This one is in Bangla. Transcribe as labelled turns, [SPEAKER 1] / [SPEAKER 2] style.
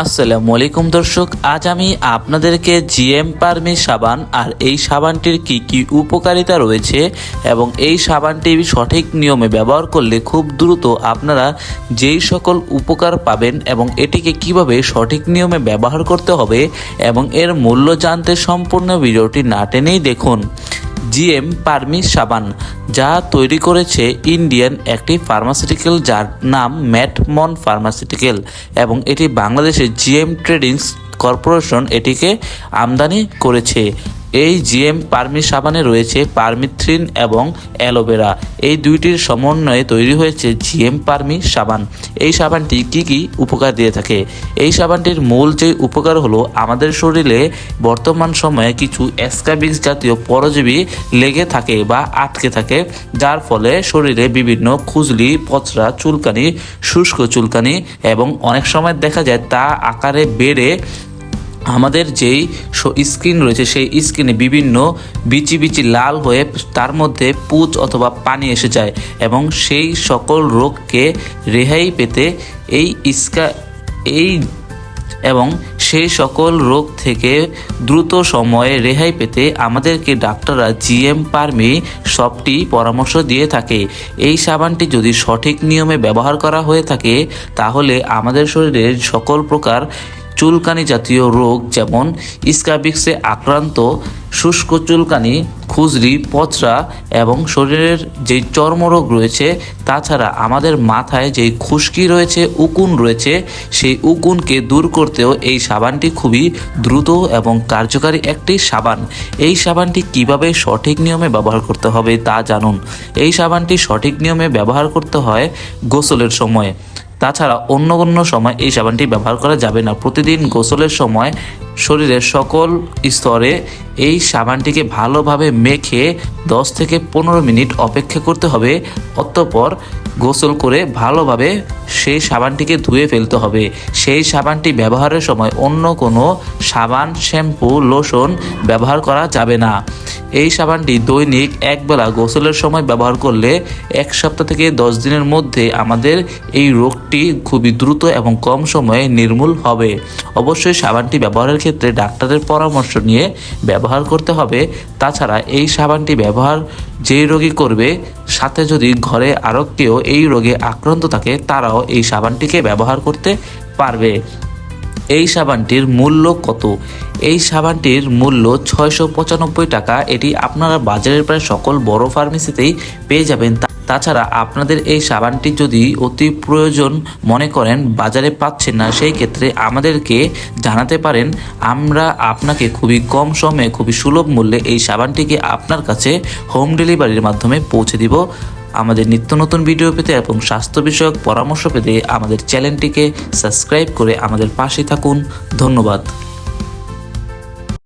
[SPEAKER 1] আসসালামু আলাইকুম দর্শক, আজ আমি আপনাদেরকে জিএম পারমি সাবান আর এই সাবানটির কি কি উপকারিতা রয়েছে এবং এই সাবানটি সঠিক নিয়মে ব্যবহার করলে খুব দ্রুত আপনারা যেই সকল উপকার পাবেন এবং এটিকে কীভাবে সঠিক নিয়মে ব্যবহার করতে হবে এবং এর মূল্য জানতে সম্পূর্ণ ভিডিওটি না টেনেই দেখুন। জিএম পারমি সাবান, যা তৈরি করেছে ইন্ডিয়ান একটি ফার্মাসিউটিক্যাল যার নাম ম্যাটমন ফার্মাসিউটিক্যাল এবং এটি বাংলাদেশের জিএম ট্রেডিংস কর্পোরেশন এটিকে আমদানি করেছে। এই জিএম পারমি সাবানে রয়েছে পারমিথ্রিন এবং অ্যালোভেরা। এই দুইটির সমন্বয়ে তৈরি হয়েছে জিএম পারমি সাবান। এই সাবানটি কি কি উপকার দিয়ে থাকে? এই সাবানটির মূল যে উপকার হলো, আমাদের শরীরে বর্তমান সময়ে কিছু অ্যাসকাবিক্স জাতীয় পরজীবী লেগে থাকে বা আটকে থাকে, যার ফলে শরীরে বিভিন্ন খুজলি, পচরা চুলকানি, শুষ্ক চুলকানি এবং অনেক সময় দেখা যায় তা আকারে বেড়ে আমাদের যেই স্ক্রিন রয়েছে, সেই স্কিনে বিভিন্ন বিচি বিচি লাল হয়ে তার মধ্যে পুজ অথবা পানি এসে যায় এবং সেই সকল রোগকে রেহাই পেতে এই ইস্কা এই এবং সেই সকল রোগ থেকে দ্রুত সময়ে রেহাই পেতে আমাদেরকে ডাক্তাররা জিএম পারমি সবটি পরামর্শ দিয়ে থাকে। এই সাবানটি যদি সঠিক নিয়মে ব্যবহার করা হয়ে থাকে, তাহলে আমাদের শরীরের সকল প্রকার চুলকানি জাতীয় রোগ যেমন স্কাবিক্সে আক্রান্ত, শুষ্ক চুলকানি খুজলি পচরা এবং শরীরের যে চর্মরোগ রয়েছে, তাছাড়া আমাদের মাথায় যেই খুশকি রয়েছে, উকুন রয়েছে, সেই উকুনকে দূর করতেও এই সাবানটি খুবই দ্রুত এবং কার্যকারী একটি সাবান। এই সাবানটি কীভাবে সঠিক নিয়মে ব্যবহার করতে হবে তা জানুন। এই সাবানটি সঠিক নিয়মে ব্যবহার করতে হয় গোসলের সময়। তাছাড়া অন্য অন্য সময় এই সাবানটি ব্যবহার করা যাবে না। প্রতিদিন গোসলের সময় শরীরের সকল স্তরে এই সাবানটিকে ভালোভাবে মেখে 10 থেকে পনেরো মিনিট অপেক্ষা করতে হবে। অতঃপর গোসল করে ভালোভাবে সেই সাবানটিকে ধুয়ে ফেলতে হবে। সেই সাবানটি ব্যবহারের সময় অন্য কোনো সাবান, শ্যাম্পু, লোশন ব্যবহার করা যাবে না। এই সাবানটি দৈনিক একবেলা গোসলের সময় ব্যবহার করলে এক সপ্তাহ থেকে দশ দিনের মধ্যে আমাদের এই রোগটি খুবই দ্রুত এবং কম সময়ে নির্মূল হবে। অবশ্যই সাবানটি ব্যবহারের ক্ষেত্রে ডাক্তারের পরামর্শ নিয়ে ব্যবহার করতে হবে। তাছাড়া এই সাবানটি ব্যবহার যেই রোগী করবে, সাথে যদি ঘরে আরও কেউ এই রোগে আক্রান্ত থাকে, তারাও এই সাবানটিকে ব্যবহার করতে পারবে। এই সাবানটির মূল্য কত? এই সাবানটির মূল্য ছয়শো পঁচানব্বই টাকা। এটি আপনারা বাজারের প্রায় সকল বড় ফার্মেসিতেই পেয়ে যাবেন। তাছাড়া আপনাদের এই সাবানটি যদি অতি প্রয়োজন মনে করেন, বাজারে পাচ্ছেন না, সেই ক্ষেত্রে আমাদেরকে জানাতে পারেন। আমরা আপনাকে খুবই কম সময়ে, খুবই সুলভ মূল্যে এই সাবানটিকে আপনার কাছে হোম ডেলিভারির মাধ্যমে পৌঁছে দিব। আমাদের নিত্য নতুন ভিডিও পেতে এবং স্বাস্থ্য বিষয়ক পরামর্শ পেতে আমাদের চ্যানেলটিকে সাবস্ক্রাইব করে আমাদের পাশে থাকুন। ধন্যবাদ।